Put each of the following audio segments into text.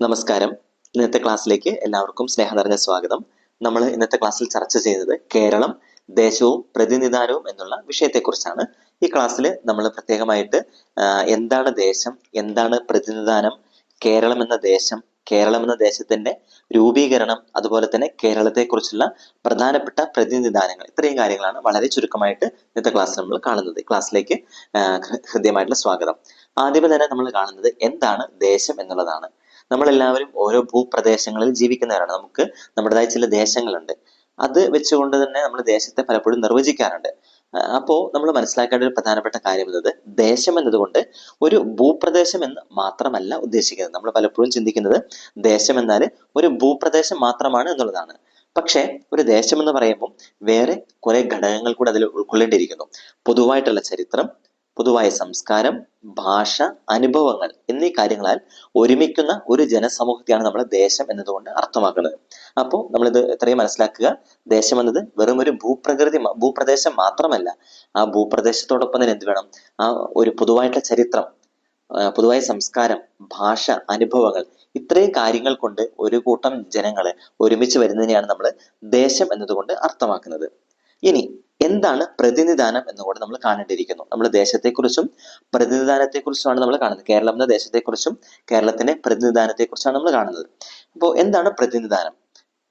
നമസ്കാരം. ഇന്നത്തെ ക്ലാസ്സിലേക്ക് എല്ലാവർക്കും സ്നേഹം നിറഞ്ഞ സ്വാഗതം. നമ്മൾ ഇന്നത്തെ ക്ലാസ്സിൽ ചർച്ച ചെയ്യുന്നത് കേരളം ദേശവും പ്രതിനിധാനവും എന്നുള്ള വിഷയത്തെക്കുറിച്ചാണ്. ഈ ക്ലാസ്സിൽ നമ്മൾ പ്രത്യേകമായിട്ട് എന്താണ് ദേശം എന്താണ് പ്രതിനിധാനം കേരളം എന്ന ദേശം കേരളം എന്ന ദേശത്തിന്റെ രൂപീകരണം അതുപോലെ തന്നെ കേരളത്തെക്കുറിച്ചുള്ള പ്രധാനപ്പെട്ട പ്രതിനിധാനങ്ങൾ ഇത്രയും കാര്യങ്ങളാണ് വളരെ ചുരുക്കമായിട്ട് ഇന്നത്തെ ക്ലാസ് നമ്മൾ കാണുന്നത്. ക്ലാസ്സിലേക്ക് ഹൃദ്യമായിട്ടുള്ള സ്വാഗതം. ആദ്യമേ തന്നെ നമ്മൾ കാണുന്നത് എന്താണ് ദേശം എന്നുള്ളതാണ്. നമ്മളെല്ലാവരും ഓരോ ഭൂപ്രദേശങ്ങളിൽ ജീവിക്കുന്നവരാണ്. നമുക്ക് നമ്മുടേതായ ചില ദേശങ്ങളുണ്ട്. അത് വെച്ചുകൊണ്ട് തന്നെ നമ്മൾ ദേശത്തെ പലപ്പോഴും നിർവചിക്കാറുണ്ട്. അപ്പോൾ അപ്പോ നമ്മൾ മനസ്സിലാക്കേണ്ട ഒരു പ്രധാനപ്പെട്ട കാര്യം എന്നത് ദേശം എന്നതുകൊണ്ട് ഒരു ഭൂപ്രദേശം എന്ന് മാത്രമല്ല ഉദ്ദേശിക്കുന്നത്. നമ്മൾ പലപ്പോഴും ചിന്തിക്കുന്നത് ദേശം എന്നാൽ ഒരു ഭൂപ്രദേശം മാത്രമാണ് എന്നുള്ളതാണ്. പക്ഷേ ഒരു ദേശം എന്ന് പറയുമ്പോൾ വേറെ കുറെ ഘടകങ്ങൾ കൂടെ അതിൽ ഉൾക്കൊള്ളേണ്ടിയിരിക്കുന്നു പൊതുവായിട്ടുള്ള ചരിത്രം പൊതുവായ സംസ്കാരം ഭാഷ അനുഭവങ്ങൾ എന്നീ കാര്യങ്ങളാൽ ഒരുമിക്കുന്ന ഒരു ജനസമൂഹത്തെയാണ് നമ്മൾ ദേശം എന്നതുകൊണ്ട് അർത്ഥമാക്കുന്നത്. അപ്പോൾ നമ്മളിത് ഇത്രയും മനസ്സിലാക്കുക. ദേശം എന്നത് വെറും ഒരു ഭൂപ്രകൃതി ഭൂപ്രദേശം മാത്രമല്ല ആ ഭൂപ്രദേശത്തോടൊപ്പം തന്നെ എന്ത് വേണം? ആ ഒരു പൊതുവായിട്ടുള്ള ചരിത്രം പൊതുവായ സംസ്കാരം ഭാഷ അനുഭവങ്ങൾ ഇത്രയും കാര്യങ്ങൾ കൊണ്ട് ഒരു കൂട്ടം ജനങ്ങൾ ഒരുമിച്ച് വരുന്നതിനെയാണ് നമ്മൾ ദേശം എന്നതുകൊണ്ട് അർത്ഥമാക്കുന്നത്. ഇനി എന്താണ് പ്രതിനിധാനം എന്നുകൂടെ നമ്മൾ കാണേണ്ടിയിരിക്കുന്നു. നമ്മൾ ദേശത്തെക്കുറിച്ചും പ്രതിനിധാനത്തെക്കുറിച്ചുമാണ് നമ്മൾ കാണുന്നത്. കേരളം എന്ന ദേശത്തെക്കുറിച്ചും കേരളത്തിന്റെ പ്രതിനിധാനത്തെക്കുറിച്ചാണ് നമ്മൾ കാണുന്നത്. അപ്പോൾ എന്താണ് പ്രതിനിധാനം?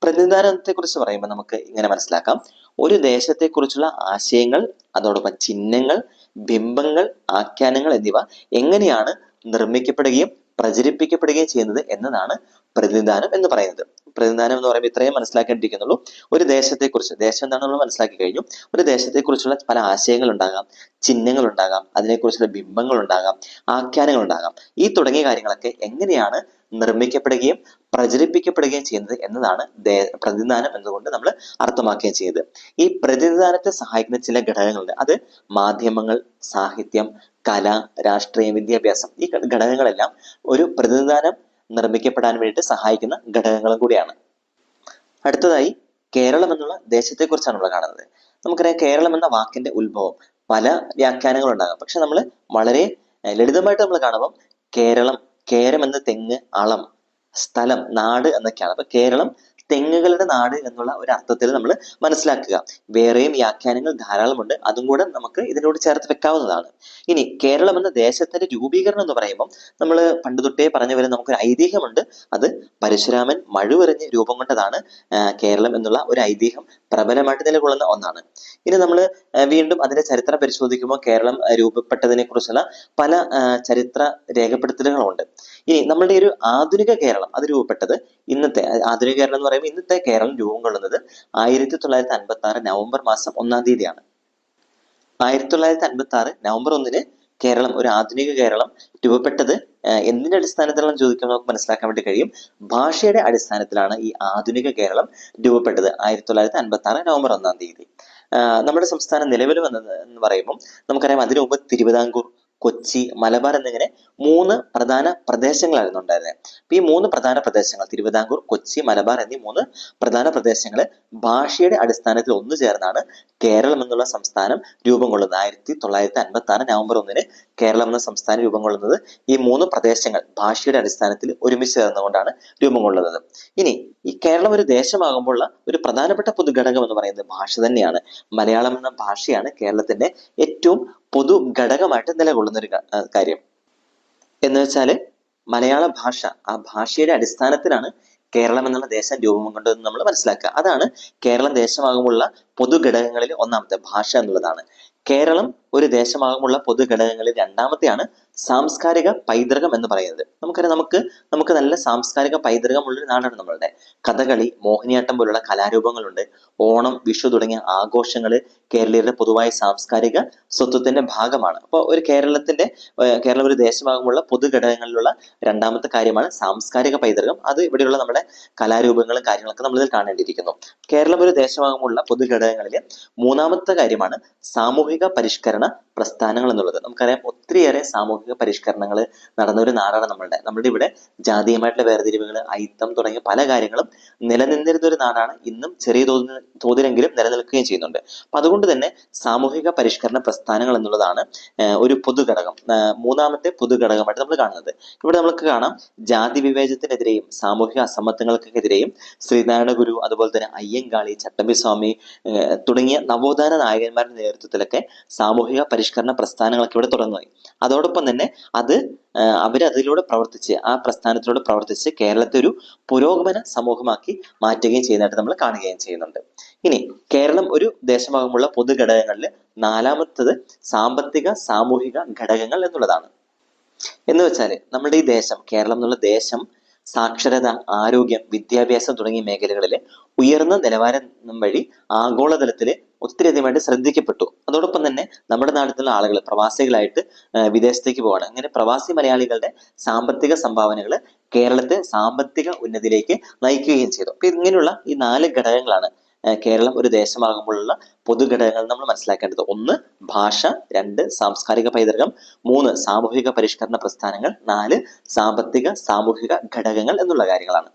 പ്രതിനിധാനത്തെക്കുറിച്ച് പറയുമ്പോൾ നമുക്ക് ഇങ്ങനെ മനസ്സിലാക്കാം. ഒരു ദേശത്തെക്കുറിച്ചുള്ള ആശയങ്ങൾ അതോടൊപ്പം ചിഹ്നങ്ങൾ ബിംബങ്ങൾ ആഖ്യാനങ്ങൾ എന്നിവ എങ്ങനെയാണ് നിർമ്മിക്കപ്പെടുകയും പ്രചരിപ്പിക്കപ്പെടുകയും ചെയ്യുന്നത് എന്നതാണ് പ്രതിനിധാനം എന്ന് പറയുന്നത്. പ്രതിനിധാനം എന്ന് പറയുമ്പോൾ ഇത്രയും മനസ്സിലാക്കേണ്ടിയിരിക്കുന്നുള്ളൂ. ഒരു ദേശത്തെക്കുറിച്ച് ദേശം എന്താണെന്ന് മനസ്സിലാക്കി കഴിഞ്ഞു. ഒരു ദേശത്തെക്കുറിച്ചുള്ള പല ആശയങ്ങൾ ഉണ്ടാകാം ചിഹ്നങ്ങൾ ഉണ്ടാകാം അതിനെക്കുറിച്ചുള്ള ബിംബങ്ങൾ ഉണ്ടാകാം ആഖ്യാനങ്ങൾ ഉണ്ടാകാം. ഈ തുടങ്ങിയ കാര്യങ്ങളൊക്കെ എങ്ങനെയാണ് നിർമ്മിക്കപ്പെടുകയും പ്രചരിപ്പിക്കപ്പെടുകയും ചെയ്യുന്നത് എന്നതാണ് പ്രതിനിധാനം എന്നുകൊണ്ട് നമ്മൾ അർത്ഥമാക്കുകയും ചെയ്യുന്നത്. ഈ പ്രതിനിധാനത്തെ സഹായിക്കുന്ന ചില ഘടകങ്ങളുണ്ട്. അത് മാധ്യമങ്ങൾ സാഹിത്യം കല രാഷ്ട്രീയം വിദ്യാഭ്യാസം. ഈ ഘടകങ്ങളെല്ലാം ഒരു പ്രതിനിധാനം നിർമ്മിക്കപ്പെടാൻ വേണ്ടിയിട്ട് സഹായിക്കുന്ന ഘടകങ്ങളും കൂടിയാണ്. അടുത്തതായി കേരളം എന്നുള്ള ദേശത്തെക്കുറിച്ചാണ് നമ്മൾ കാണുന്നത്. നമുക്കറിയാം കേരളം എന്ന വാക്കിന്റെ ഉത്ഭവം പല വ്യാഖ്യാനങ്ങൾ ഉണ്ടാകാം. പക്ഷെ നമ്മൾ വളരെ ലളിതമായിട്ട് നമ്മൾ കാണുമ്പോൾ കേരളം കേരം എന്ന തെങ്ങ് അളം സ്ഥലം നാട് എന്നൊക്കെയാണ്. അപ്പൊ കേരളം തെങ്ങുകളുടെ നാട് എന്നുള്ള ഒരു അർത്ഥത്തിൽ നമ്മൾ മനസ്സിലാക്കുക. വേറെയും വ്യാഖ്യാനങ്ങൾ ധാരാളമുണ്ട്. അതും കൂടെ നമുക്ക് ഇതിനോട് ചേർത്ത് വെക്കാവുന്നതാണ്. ഇനി കേരളം എന്ന ദേശത്തിന്റെ രൂപീകരണം എന്ന് പറയുമ്പോൾ നമ്മൾ പണ്ട് തൊട്ടേ പറഞ്ഞു വരുന്ന നമുക്കൊരു ഐതിഹ്യമുണ്ട്. അത് പരശുരാമൻ മഴുവെറിഞ്ഞ് രൂപം കൊണ്ടതാണ് കേരളം എന്നുള്ള ഒരു ഐതിഹ്യം പ്രബലമായിട്ട് നിലകൊള്ളുന്ന ഒന്നാണ്. ഇനി നമ്മൾ വീണ്ടും അതിന്റെ ചരിത്രം പരിശോധിക്കുമ്പോൾ കേരളം രൂപപ്പെട്ടതിനെ കുറിച്ചുള്ള പല ചരിത്ര രേഖപ്പെടുത്തലുകളുണ്ട്. ഇനി നമ്മളുടെ ഒരു ആധുനിക കേരളം അത് രൂപപ്പെട്ടത് ഇന്നത്തെ ആധുനിക കേരളം എന്ന് പറയുമ്പോൾ ഇന്നത്തെ കേരളം രൂപം കൊള്ളുന്നത് ആയിരത്തി തൊള്ളായിരത്തി അൻപത്തി ആറ് നവംബർ മാസം ഒന്നാം തീയതിയാണ്. ആയിരത്തി തൊള്ളായിരത്തി അൻപത്തി ആറ് നവംബർ ഒന്നിന് കേരളം ഒരു ആധുനിക കേരളം രൂപപ്പെട്ടത് എന്തിന്റെ അടിസ്ഥാനത്തിലാണെന്ന് ചോദിക്കുമ്പോൾ നമുക്ക് മനസ്സിലാക്കാൻ വേണ്ടി കഴിയും. ഭാഷയുടെ അടിസ്ഥാനത്തിലാണ് ഈ ആധുനിക കേരളം രൂപപ്പെട്ടത് ആയിരത്തി തൊള്ളായിരത്തി അൻപത്തി ആറ് നവംബർ ഒന്നാം തീയതി. നമ്മുടെ സംസ്ഥാനം നിലവിൽ വന്നത് എന്ന് പറയുമ്പോൾ നമുക്കറിയാം അതിനു മുമ്പ് തിരുവിതാംകൂർ കൊച്ചി മലബാർ എന്നിങ്ങനെ മൂന്ന് പ്രധാന പ്രദേശങ്ങളായിരുന്നു ഉണ്ടായിരുന്നത് ഈ മൂന്ന് പ്രധാന പ്രദേശങ്ങൾ തിരുവിതാംകൂർ കൊച്ചി മലബാർ എന്നീ മൂന്ന് പ്രധാന പ്രദേശങ്ങൾ ഭാഷയുടെ അടിസ്ഥാനത്തിൽ ഒന്നു ചേർന്നാണ് കേരളം എന്നുള്ള സംസ്ഥാനം രൂപം കൊള്ളുന്നത്. ആയിരത്തി തൊള്ളായിരത്തി അൻപത്തി ആറ് നവംബർ ഒന്നിന് കേരളം എന്ന സംസ്ഥാനം രൂപം കൊള്ളുന്നത് ഈ മൂന്ന് പ്രദേശങ്ങൾ ഭാഷയുടെ അടിസ്ഥാനത്തിൽ ഒരുമിച്ച് ചേർന്നുകൊണ്ടാണ് രൂപം കൊള്ളുന്നത്. ഇനി ഈ കേരളം ഒരു ദേശമാകുമ്പോൾ ഉള്ള ഒരു പ്രധാനപ്പെട്ട പൊതുഘടകം എന്ന് പറയുന്നത് ഭാഷ തന്നെയാണ്. മലയാളം എന്ന ഭാഷയാണ് കേരളത്തിന്റെ ഏറ്റവും പൊതു ഘടകമായിട്ട് നിലകൊള്ളുന്ന ഒരു കാര്യം. എന്ന് വെച്ചാൽ മലയാള ഭാഷ ആ ഭാഷയുടെ അടിസ്ഥാനത്തിലാണ് കേരളം എന്നുള്ള ദേശം രൂപം കൊണ്ടതെന്ന് നമ്മൾ മനസ്സിലാക്കുക. അതാണ് കേരളം ദേശമാകുമുള്ള പൊതുഘടകങ്ങളിൽ ഒന്നാമത്തെ ഭാഷ എന്നുള്ളതാണ്. കേരളം ഒരു ദേശമാകുമുള്ള പൊതുഘടകങ്ങളിൽ രണ്ടാമത്തെയാണ് സാംസ്കാരിക പൈതൃകം എന്ന് പറയുന്നത്. നമുക്കറിയാം നമുക്ക് നമുക്ക് നല്ല സാംസ്കാരിക പൈതൃകമുള്ളൊരു നാടാണ് നമ്മളുടെ. കഥകളി മോഹിനിയാട്ടം പോലുള്ള കലാരൂപങ്ങളുണ്ട്. ഓണം വിഷു തുടങ്ങിയ ആഘോഷങ്ങൾ കേരളീയരുടെ പൊതുവായ സാംസ്കാരിക സ്വത്വത്തിന്റെ ഭാഗമാണ്. അപ്പോൾ ഒരു കേരളത്തിന്റെ കേരളം ഒരു ദേശമാകുമുള്ള പൊതുഘടകങ്ങളിലുള്ള രണ്ടാമത്തെ കാര്യമാണ് സാംസ്കാരിക പൈതൃകം. അത് ഇവിടെയുള്ള നമ്മുടെ കലാരൂപങ്ങളും കാര്യങ്ങളൊക്കെ നമ്മളിതിൽ കാണേണ്ടിയിരിക്കുന്നു. കേരളം ഒരു ദേശമാകുമുള്ള പൊതുഘടകങ്ങളിൽ മൂന്നാമത്തെ കാര്യമാണ് സാമൂഹിക പരിഷ്കരണ പ്രസ്ഥാനങ്ങൾ എന്നുള്ളത്. നമുക്കറിയാം ഒത്തിരിയേറെ സാമൂഹിക പരിഷ്കരണങ്ങൾ നടന്ന ഒരു നാടാണ് നമ്മളുടെ. നമ്മുടെ ഇവിടെ ജാതീയമായിട്ടുള്ള വേർതിരിവുകൾ അയിത്തം തുടങ്ങിയ പല കാര്യങ്ങളും നിലനിന്നിരുന്ന ഒരു നാടാണ് ഇന്നും ചെറിയ തോതിൽ തോതിലെങ്കിലും നിലനിൽക്കുകയും ചെയ്യുന്നുണ്ട്. അപ്പൊ അതുകൊണ്ട് തന്നെ സാമൂഹിക പരിഷ്കരണ പ്രസ്ഥാനങ്ങൾ എന്നുള്ളതാണ് ഒരു പൊതുഘടകം. മൂന്നാമത്തെ പൊതുഘടകമായിട്ട് നമ്മൾ കാണുന്നത്. ഇവിടെ നമുക്ക് കാണാം ജാതി വിവേചനത്തിനെതിരെയും സാമൂഹിക അസമത്വങ്ങൾക്കെതിരെയും ശ്രീനാരായണ ഗുരു അതുപോലെ തന്നെ അയ്യങ്കാളി ചട്ടമ്പിസ്വാമി തുടങ്ങിയ നവോത്ഥാന നായകന്മാരുടെ നേതൃത്വത്തിലൊക്കെ സാമൂഹിക പരിഷ്കരണ പ്രസ്ഥാനങ്ങളൊക്കെ ഇവിടെ തുടങ്ങി അതോടൊപ്പം തന്നെ അത് അവരതിലൂടെ പ്രവർത്തിച്ച് ആ പ്രസ്ഥാനത്തിലൂടെ പ്രവർത്തിച്ച് കേരളത്തെ ഒരു പുരോഗമന സമൂഹമാക്കി മാറ്റുകയും ചെയ്യുന്നതായിട്ട് നമ്മൾ കാണുകയും ചെയ്യുന്നുണ്ട്. ഇനി കേരളം ഒരു ദേശഭാഗമുള്ള പൊതു ഘടകങ്ങളിൽ നാലാമത്തത് സാമ്പത്തിക സാമൂഹിക ഘടകങ്ങൾ എന്നുള്ളതാണ്. എന്ന് വെച്ചാൽ നമ്മുടെ ഈ ദേശം കേരളം എന്നുള്ള ദേശം സാക്ഷരത ആരോഗ്യം വിദ്യാഭ്യാസം തുടങ്ങിയ മേഖലകളിൽ ഉയർന്ന നിലവാരം വഴി ആഗോളതലത്തിൽ ഒത്തിരിയധികമായിട്ട് ശ്രദ്ധിക്കപ്പെട്ടു. അതോടൊപ്പം തന്നെ നമ്മുടെ നാട്ടിലുള്ള ആളുകൾ പ്രവാസികളായിട്ട് വിദേശത്തേക്ക് പോവാണ്. അങ്ങനെ പ്രവാസി മലയാളികളുടെ സാമ്പത്തിക സംഭാവനകൾ കേരളത്തെ സാമ്പത്തിക ഉന്നതിയിലേക്ക് നയിക്കുകയും ചെയ്തു. അപ്പൊ ഇങ്ങനെയുള്ള ഈ നാല് ഘടകങ്ങളാണ് കേരളം ഒരു ദേശമാകുമ്പോഴുള്ള പൊതുഘടകങ്ങൾ നമ്മൾ മനസ്സിലാക്കേണ്ടത്. ഒന്ന് ഭാഷ രണ്ട് സാംസ്കാരിക പൈതൃകം മൂന്ന് സാമൂഹിക പരിഷ്കരണ പ്രസ്ഥാനങ്ങൾ നാല് സാമ്പത്തിക സാമൂഹിക ഘടകങ്ങൾ എന്നുള്ള കാര്യങ്ങളാണ്.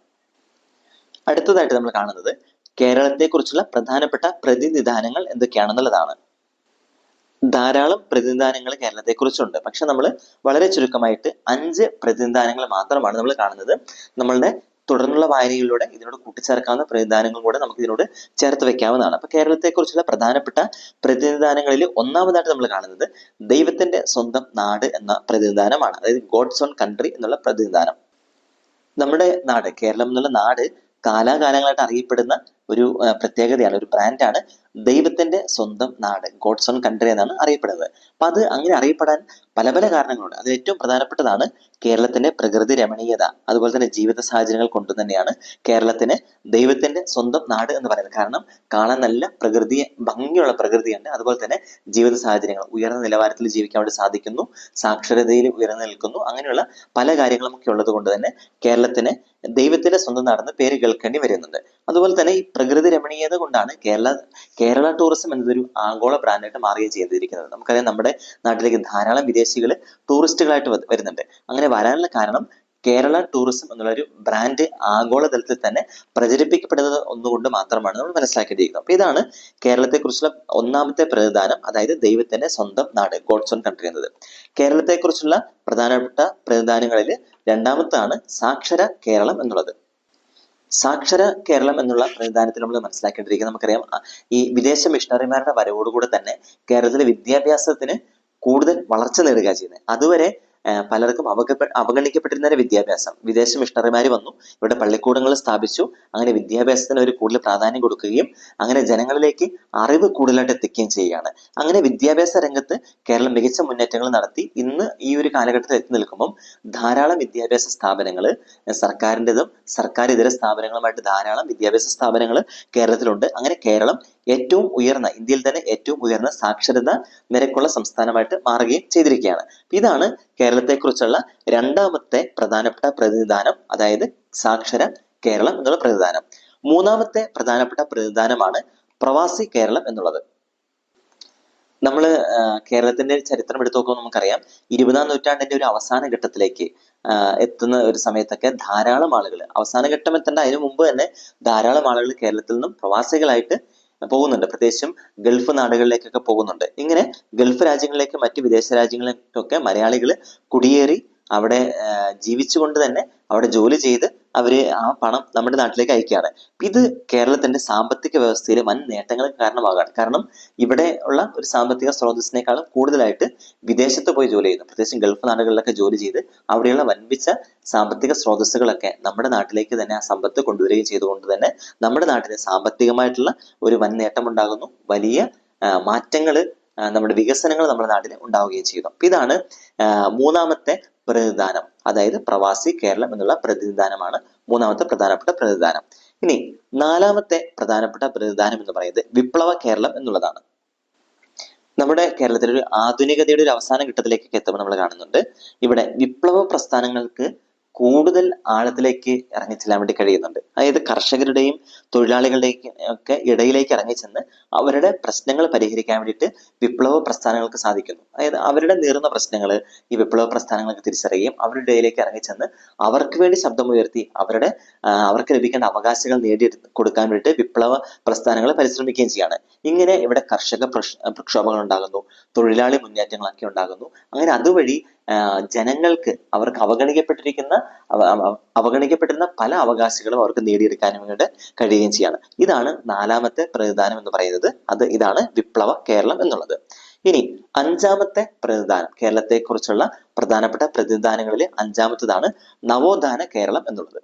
അടുത്തതായിട്ട് നമ്മൾ കാണുന്നത് കേരളത്തെക്കുറിച്ചുള്ള പ്രധാനപ്പെട്ട പ്രതിനിധാനങ്ങൾ എന്തൊക്കെയാണെന്നുള്ളതാണ്. ധാരാളം പ്രതിനിധാനങ്ങൾ കേരളത്തെക്കുറിച്ചുണ്ട്. പക്ഷെ നമ്മൾ വളരെ ചുരുക്കമായിട്ട് അഞ്ച് പ്രതിനിധാനങ്ങൾ മാത്രമാണ് നമ്മൾ കാണുന്നത്. നമ്മളുടെ തുടർന്നുള്ള വായനയിലൂടെ ഇതിനോട് കൂട്ടിച്ചേർക്കാവുന്ന പ്രതിനിധാനങ്ങൾ കൂടെ നമുക്ക് ഇതിനോട് ചേർത്ത് വെക്കാവുന്നതാണ്. അപ്പൊ കേരളത്തെക്കുറിച്ചുള്ള പ്രധാനപ്പെട്ട പ്രതിനിധാനങ്ങളിൽ ഒന്നാമതായിട്ട് നമ്മൾ കാണുന്നത് ദൈവത്തിന്റെ സ്വന്തം നാട് എന്ന പ്രതിനിധാനമാണ്. അതായത് ഗോഡ്സ് ഓൺ കൺട്രി എന്നുള്ള പ്രതിനിധാനം. നമ്മുടെ നാട് കേരളം എന്നുള്ള നാട് കാലാകാലങ്ങളായിട്ട് അറിയപ്പെടുന്ന ഒരു പ്രത്യേകതയാണ് ഒരു ബ്രാൻഡാണ് ദൈവത്തിന്റെ സ്വന്തം നാട് ഗോഡ്സ് ഓൺ കൺട്രി എന്നാണ് അറിയപ്പെടുന്നത്. അപ്പൊ അത് അങ്ങനെ അറിയപ്പെടാൻ പല പല കാരണങ്ങളുണ്ട്. അതിൽ ഏറ്റവും പ്രധാനപ്പെട്ടതാണ് കേരളത്തിന്റെ പ്രകൃതി രമണീയത അതുപോലെ തന്നെ ജീവിത സാഹചര്യങ്ങൾ കൊണ്ട് തന്നെയാണ് കേരളത്തിന് ദൈവത്തിന്റെ സ്വന്തം നാട് എന്ന് പറയുന്നത്. കാരണം കാണാൻ നല്ല പ്രകൃതി ഭംഗിയുള്ള പ്രകൃതിയുണ്ട് അതുപോലെ തന്നെ ജീവിത സാഹചര്യങ്ങൾ ഉയർന്ന നിലവാരത്തിൽ ജീവിക്കാൻ വേണ്ടി സാധിക്കുന്നു സാക്ഷരതയിൽ ഉയർന്നു നിൽക്കുന്നു അങ്ങനെയുള്ള പല കാര്യങ്ങളും ഒക്കെ ഉള്ളത് കൊണ്ട് തന്നെ കേരളത്തിന് ദൈവത്തിന്റെ സ്വന്തം നാടെന്ന് പേര് കേൾക്കേണ്ടി വരുന്നുണ്ട്. അതുപോലെ തന്നെ പ്രകൃതി രമണീയത കൊണ്ടാണ് കേരള കേരള ടൂറിസം എന്നതൊരു ആഗോള ബ്രാൻഡായിട്ട് മാറുകയും ചെയ്തിരിക്കുന്നത്. നമുക്കറിയാം നമ്മുടെ നാട്ടിലേക്ക് ധാരാളം വിദേശികൾ ടൂറിസ്റ്റുകളായിട്ട് വരുന്നുണ്ട്. അങ്ങനെ വരാനുള്ള കാരണം കേരള ടൂറിസം എന്നുള്ള ഒരു ബ്രാൻഡ് ആഗോളതലത്തിൽ തന്നെ പ്രചരിപ്പിക്കപ്പെടുന്നത് ഒന്നുകൊണ്ട് മാത്രമാണ് നമ്മൾ മനസ്സിലാക്കിയിരിക്കുന്നത് അപ്പൊ ഇതാണ് കേരളത്തെക്കുറിച്ചുള്ള ഒന്നാമത്തെ പ്രതിദാനം അതായത് ദൈവത്തിന്റെ സ്വന്തം നാട് ഗോഡ്സ് ഓൺ കൺട്രി എന്നത്. കേരളത്തെക്കുറിച്ചുള്ള പ്രധാനപ്പെട്ട പ്രതിദാനങ്ങളിൽ രണ്ടാമത്താണ് സാക്ഷര കേരളം എന്നുള്ളത്. സാക്ഷര കേരളം എന്നുള്ള പ്രതിദാനത്തിൽ നമ്മൾ മനസ്സിലാക്കേണ്ടിരിക്കുക നമുക്കറിയാം ഈ വിദേശ മിഷണറിമാരുടെ വരവോടുകൂടെ തന്നെ കേരളത്തിലെ വിദ്യാഭ്യാസത്തിന് കൂടുതൽ വളർച്ച നേടുക ചെയ്യുന്നത്. അതുവരെ പലർക്കും അവഗ അവഗണിക്കപ്പെട്ടിരുന്ന വിദ്യാഭ്യാസം. വിദേശ മിഷണറിമാർ വന്നു ഇവിടെ പള്ളിക്കൂടങ്ങൾ സ്ഥാപിച്ചു. അങ്ങനെ വിദ്യാഭ്യാസത്തിന് ഒരു കൂടുതൽ പ്രാധാന്യം കൊടുക്കുകയും അങ്ങനെ ജനങ്ങളിലേക്ക് അറിവ് കൂടുതലായിട്ട് എത്തിക്കുകയും ചെയ്യുകയാണ്. അങ്ങനെ വിദ്യാഭ്യാസ രംഗത്ത് കേരളം മികച്ച മുന്നേറ്റങ്ങൾ നടത്തി. ഇന്ന് ഈ ഒരു കാലഘട്ടത്തിൽ എത്തി നിൽക്കുമ്പം ധാരാളം വിദ്യാഭ്യാസ സ്ഥാപനങ്ങൾ സർക്കാരിന്റെതും സർക്കാർ ഇതര സ്ഥാപനങ്ങളുമായിട്ട് ധാരാളം വിദ്യാഭ്യാസ സ്ഥാപനങ്ങൾ കേരളത്തിലുണ്ട്. അങ്ങനെ കേരളം ഏറ്റവും ഉയർന്ന ഇന്ത്യയിൽ തന്നെ ഏറ്റവും ഉയർന്ന സാക്ഷരത നിരക്കുള്ള സംസ്ഥാനമായിട്ട് മാറുകയും ചെയ്തിരിക്കുകയാണ്. ഇതാണ് കേരളത്തെക്കുറിച്ചുള്ള രണ്ടാമത്തെ പ്രധാനപ്പെട്ട പ്രതിനിധാനം അതായത് സാക്ഷര കേരളം എന്നുള്ള പ്രതിനിധാനം. മൂന്നാമത്തെ പ്രധാനപ്പെട്ട പ്രതിനിധാനമാണ് പ്രവാസി കേരളം എന്നുള്ളത്. നമ്മൾ കേരളത്തിന്റെ ചരിത്രം എടുത്തു നോക്കുമ്പോൾ നമുക്കറിയാം ഇരുപതാം നൂറ്റാണ്ടിന്റെ ഒരു അവസാന ഘട്ടത്തിലേക്ക് എത്തുന്ന ഒരു സമയത്തൊക്കെ ധാരാളം ആളുകൾ അവസാന ഘട്ടം എത്തേണ്ട അതിനു മുമ്പ് തന്നെ ധാരാളം ആളുകൾ കേരളത്തിൽ നിന്നും പ്രവാസികളായിട്ട് പോകുന്നുണ്ട്. പ്രത്യേകിച്ചും ഗൾഫ് നാടുകളിലേക്കൊക്കെ പോകുന്നുണ്ട്. ഇങ്ങനെ ഗൾഫ് രാജ്യങ്ങളിലേക്ക് മറ്റ് വിദേശ രാജ്യങ്ങളിലേക്കൊക്കെ മലയാളികൾ കുടിയേറി അവിടെ ജീവിച്ചുകൊണ്ട് തന്നെ അവിടെ ജോലി ചെയ്ത് അവർ ആ പണം നമ്മുടെ നാട്ടിലേക്ക് അയക്കുകയാണ്. ഇത് കേരളത്തിന്റെ സാമ്പത്തിക വ്യവസ്ഥയിൽ വൻ നേട്ടങ്ങൾക്ക് കാരണമാകാണ്. കാരണം ഇവിടെ ഉള്ള ഒരു സാമ്പത്തിക സ്രോതസ്സിനേക്കാളും കൂടുതലായിട്ട് വിദേശത്ത് പോയി ജോലി ചെയ്യുന്നു. പ്രത്യേകിച്ചും ഗൾഫ് നാടുകളിലൊക്കെ ജോലി ചെയ്ത് അവിടെയുള്ള വൻപിച്ച സാമ്പത്തിക സ്രോതസ്സുകളൊക്കെ നമ്മുടെ നാട്ടിലേക്ക് തന്നെ ആ സമ്പത്ത് കൊണ്ടുവരികയും ചെയ്തുകൊണ്ട് തന്നെ നമ്മുടെ നാട്ടിന് സാമ്പത്തികമായിട്ടുള്ള ഒരു വൻ നേട്ടം ഉണ്ടാകുന്നു വലിയ മാറ്റങ്ങൾ നമ്മുടെ വികസനങ്ങൾ നമ്മുടെ നാട്ടിൽ ഉണ്ടാവുകയും ചെയ്യുന്നു. അപ്പൊ ഇതാണ് മൂന്നാമത്തെ പ്രതിനിധാനം. അതായത് പ്രവാസി കേരളം എന്നുള്ള പ്രതിനിധാനമാണ് മൂന്നാമത്തെ പ്രധാനപ്പെട്ട പ്രതിനിധാനം. ഇനി നാലാമത്തെ പ്രധാനപ്പെട്ട പ്രതിനിധാനം എന്ന് പറയുന്നത് വിപ്ലവ കേരളം എന്നുള്ളതാണ്. നമ്മുടെ കേരളത്തിലെ ഒരു ആധുനികതയുടെ ഒരു അവസാന ഘട്ടത്തിലേക്ക് എത്തുമ്പോൾ നമ്മൾ കാണുന്നുണ്ട്. ഇവിടെ വിപ്ലവ പ്രസ്ഥാനങ്ങൾക്ക് കൂടുതൽ ആഴത്തിലേക്ക് ഇറങ്ങിച്ചെല്ലാൻ വേണ്ടി കഴിയുന്നുണ്ട്. അതായത് കർഷകരുടെയും തൊഴിലാളികളുടെയും ഒക്കെ ഇടയിലേക്ക് ഇറങ്ങിച്ചെന്ന് അവരുടെ പ്രശ്നങ്ങൾ പരിഹരിക്കാൻ വേണ്ടിയിട്ട് വിപ്ലവ പ്രസ്ഥാനങ്ങൾക്ക് സാധിക്കുന്നു. അതായത് അവരുടെ നീറുന്ന പ്രശ്നങ്ങൾ ഈ വിപ്ലവ പ്രസ്ഥാനങ്ങൾക്ക് തിരിച്ചറിയുകയും അവരുടെ ഇടയിലേക്ക് ഇറങ്ങിച്ചെന്ന് അവർക്ക് വേണ്ടി ശബ്ദമുയർത്തി അവരുടെ അവർക്ക് ലഭിക്കേണ്ട അവകാശങ്ങൾ നേടി കൊടുക്കാൻ വേണ്ടിയിട്ട് വിപ്ലവ പ്രസ്ഥാനങ്ങൾ പരിശ്രമിക്കുകയും ചെയ്യാണ്. ഇങ്ങനെ ഇവിടെ കർഷക പ്രക്ഷ- പ്രക്ഷോഭങ്ങൾ ഉണ്ടാകുന്നു തൊഴിലാളി മുന്നേറ്റങ്ങളൊക്കെ ഉണ്ടാകുന്നു. അങ്ങനെ അതുവഴി ജനങ്ങൾക്ക് അവർക്ക് അവഗണിക്കപ്പെട്ടിരിക്കുന്ന അവ- അവ- അവഗണിക്കപ്പെട്ടിരുന്ന പല അവകാശങ്ങളും അവർക്ക് നേടിയെടുക്കാനും വേണ്ടി കഴിയുകയും ചെയ്യാണ്. ഇതാണ് നാലാമത്തെ പ്രതിദാനം എന്ന് പറയുന്നത്. അത് ഇതാണ് വിപ്ലവ കേരളം എന്നുള്ളത്. ഇനി അഞ്ചാമത്തെ പ്രതിദാനം കേരളത്തെ കുറിച്ചുള്ള പ്രധാനപ്പെട്ട പ്രതിദാനങ്ങളിൽ അഞ്ചാമത്തേതാണ് നവോത്ഥാന കേരളം എന്നുള്ളത്.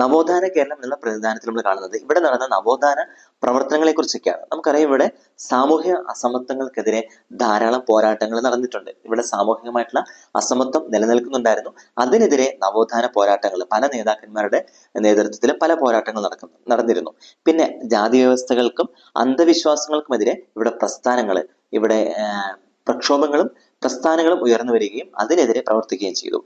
നവോത്ഥാന കേരളം എന്നുള്ള പ്രതിദാനത്തിൽ നമ്മൾ കാണുന്നത്. ഇവിടെ നടന്ന നവോത്ഥാന പ്രവർത്തനങ്ങളെ കുറിച്ചൊക്കെയാണ് നമുക്കറിയാം ഇവിടെ സാമൂഹ്യ അസമത്വങ്ങൾക്കെതിരെ ധാരാളം പോരാട്ടങ്ങൾ നടന്നിട്ടുണ്ട്. ഇവിടെ സാമൂഹികമായിട്ടുള്ള അസമത്വം നിലനിൽക്കുന്നുണ്ടായിരുന്നു. അതിനെതിരെ നവോത്ഥാന പോരാട്ടങ്ങൾ പല നേതാക്കന്മാരുടെ നേതൃത്വത്തിൽ പല പോരാട്ടങ്ങൾ നടക്കുന്നു നടന്നിരുന്നു. പിന്നെ ജാതി വ്യവസ്ഥകൾക്കും അന്ധവിശ്വാസങ്ങൾക്കുമെതിരെ ഇവിടെ പ്രസ്ഥാനങ്ങൾ ഇവിടെ പ്രക്ഷോഭങ്ങളും പ്രസ്ഥാനങ്ങളും ഉയർന്നു വരികയും അതിനെതിരെ പ്രവർത്തിക്കുകയും ചെയ്തു.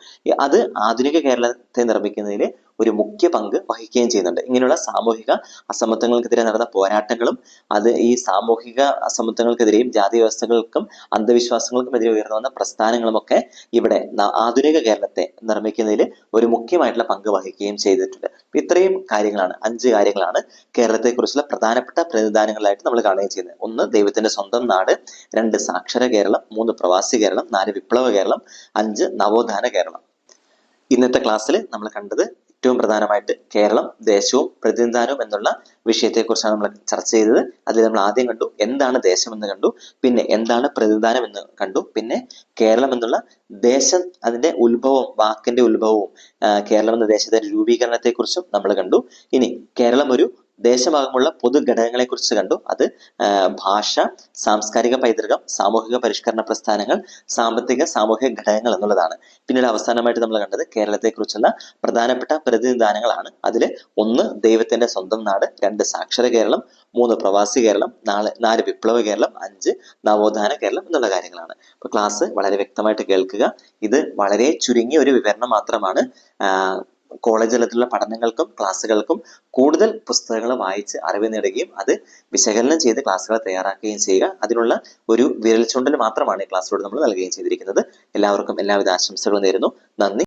അത് ആധുനിക കേരളത്തെ നിർമ്മിക്കുന്നതിൽ ഒരു മുഖ്യ പങ്ക് വഹിക്കുകയും ചെയ്യുന്നുണ്ട്. ഇങ്ങനെയുള്ള സാമൂഹിക അസമത്വങ്ങൾക്കെതിരെ നടന്ന പോരാട്ടങ്ങളും അത് ഈ സാമൂഹിക അസമത്വങ്ങൾക്കെതിരെയും ജാതി വ്യവസ്ഥകൾക്കും അന്ധവിശ്വാസങ്ങൾക്കും എതിരെ ഉയർന്നു വന്ന പ്രസ്ഥാനങ്ങളുമൊക്കെ ഇവിടെ ആധുനിക കേരളത്തെ നിർമ്മിക്കുന്നതിൽ ഒരു മുഖ്യമായിട്ടുള്ള പങ്ക് വഹിക്കുകയും ചെയ്തിട്ടുണ്ട്. ഇത്രയും കാര്യങ്ങളാണ് അഞ്ച് കാര്യങ്ങളാണ് കേരളത്തെക്കുറിച്ചുള്ള പ്രധാനപ്പെട്ട പ്രതിദാനങ്ങളായിട്ട് നമ്മൾ കാണുകയും ചെയ്യുന്നത്. ഒന്ന് ദൈവത്തിന്റെ സ്വന്തം നാട്. രണ്ട് സാക്ഷര കേരളം. മൂന്ന് പ്രവാസി കേരളം. നാല് വിപ്ലവ കേരളം. അഞ്ച് നവോത്ഥാന കേരളം. ഇന്നത്തെ ക്ലാസ്സിൽ നമ്മൾ കണ്ടത് ഏറ്റവും പ്രധാനമായിട്ട് കേരളം ദേശവും പ്രതിനിധാനവും എന്നുള്ള വിഷയത്തെക്കുറിച്ചാണ് നമ്മൾ ചർച്ച ചെയ്തത്. അതിൽ നമ്മൾ ആദ്യം കണ്ടു എന്താണ് ദേശം എന്ന് കണ്ടു. പിന്നെ എന്താണ് പ്രതിനിധാനം എന്ന് കണ്ടു. പിന്നെ കേരളം എന്നുള്ള ദേശം അതിന്റെ ഉത്ഭവം വാക്കിന്റെ ഉത്ഭവവും കേരളം എന്ന ദേശത്തിന്റെ രൂപീകരണത്തെക്കുറിച്ചും നമ്മൾ കണ്ടു. ഇനി കേരളം ഒരു ദേശമാകുമുള്ള പൊതു ഘടകങ്ങളെ കുറിച്ച് കണ്ടു. അത് ഭാഷ സാംസ്കാരിക പൈതൃകം സാമൂഹിക പരിഷ്കരണ പ്രസ്ഥാനങ്ങൾ സാമ്പത്തിക സാമൂഹിക ഘടകങ്ങൾ എന്നുള്ളതാണ്. പിന്നീട് അവസാനമായിട്ട് നമ്മൾ കണ്ടത് കേരളത്തെക്കുറിച്ചുള്ള പ്രധാനപ്പെട്ട പ്രതിനിധാനങ്ങളാണ്. അതിൽ ഒന്ന് ദൈവത്തിന്റെ സ്വന്തം നാട് രണ്ട് സാക്ഷര കേരളം മൂന്ന് പ്രവാസി കേരളം നാല് നാല് വിപ്ലവ കേരളം അഞ്ച് നവോത്ഥാന കേരളം എന്നുള്ള കാര്യങ്ങളാണ്. ക്ലാസ് വളരെ വ്യക്തമായിട്ട് കേൾക്കുക. ഇത് വളരെ ചുരുങ്ങിയ ഒരു വിവരണം മാത്രമാണ് കോളേജ് തലത്തിലുള്ള പഠനങ്ങൾക്കും ക്ലാസ്സുകൾക്കും കൂടുതൽ പുസ്തകങ്ങൾ വായിച്ച് അറിവ് നേടുകയും അത് വിശകലനം ചെയ്ത് ക്ലാസ്സുകൾ തയ്യാറാക്കുകയും ചെയ്യുക. അതിനുള്ള ഒരു വിരൽ ചൂണ്ടൽ മാത്രമാണ് ഈ ക്ലാസ്സിലൂടെ നമ്മൾ നൽകുകയും ചെയ്തിരിക്കുന്നത്. എല്ലാവർക്കും എല്ലാവിധ ആശംസകളും നേരുന്നു. നന്ദി.